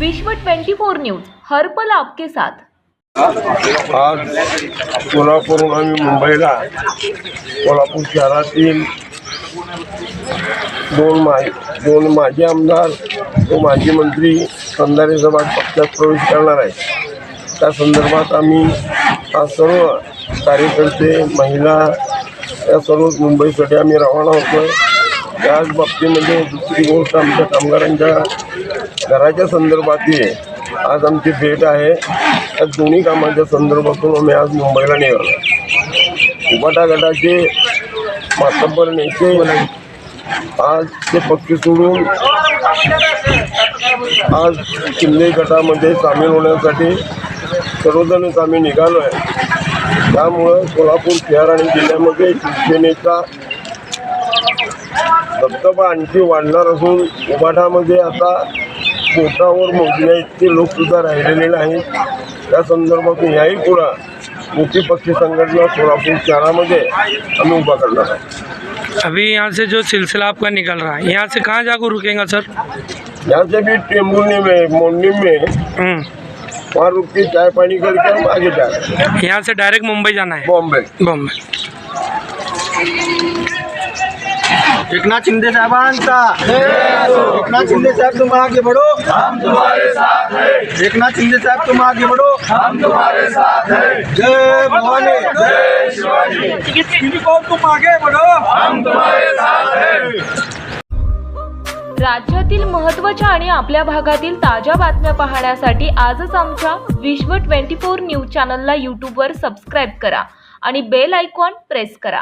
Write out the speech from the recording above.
विश्व 24 न्यूज हरपल आपके साथ. आज कोल्हापूरहून आम्ही मुंबईला कोल्हापूर शहरातील दोन मा दोन माजी आमदार व माजी मंत्री संधारे सभा पक्षात प्रवेश करणार आहे. त्या संदर्भात आम्ही आज सर्व कार्यकर्ते महिला या सर्व मुंबईसाठी आम्ही रवाना होतो त्याच बाबतीमध्ये दुसरी गोष्ट आमच्या कामगारांच्या घराच्या संदर्भातली आज आमची भेट आहे. या दोन्ही कामाच्या संदर्भातून आम्ही आज मुंबईला निघालो. उबाटा गटाचे मातब्बर नेते आज ते पक्ष सोडून आज शिंदे गटामध्ये सामील होण्यासाठी सर्वजणच आम्ही निघालो आहे त्यामुळं कोल्हापूर शहर आणि जिल्ह्यामध्ये शिवसेनेचा धबधबा आणखी वाढणार असून उभाटामध्ये आता पोटावर मोजण्या इतके लोकसुद्धा राहिलेले नाहीत. त्या संदर्भातून याही पुढं मोठी पक्ष संघटना सोलापूर शहरामध्ये आम्ही उभा करणार आहे अभी यहाँ से जो सिलसिला आपका निकल रहा है यहाँ से कहाँ जाकर रुकेगा सर? यहाँ से भी टेम्बुनी में मोर्निंग में हम्म, वहाँ रुक के चाय पानी करके हम आगे जा रहे हैं। यहाँ से डायरेक्ट मुंबई जाना है? बॉम्बे। बॉम्बे। एकनाथ शिंदे साहेबांचा. एकनाथ शिंदे साहेब तुम आगे बढ़ो. हम तुम्हारे साथ हैं एकनाथ शिंदे साहेब तुम आगे बढ़ो. हम तुम्हारे साथ हैं जय भवानी. जय शिवाजी तुम आगे बढ़ो। हम तुम्हारे साथ हैं राज्यातील महत्त्वाच्या आणि आपल्या भागातील ताज्या बातम्या पाहण्यासाठी आजच आमच्या विश्व 24 न्यूज चॅनलला यूट्यूबवर सबस्क्राईब करा आणि बेल आयकॉन प्रेस करा.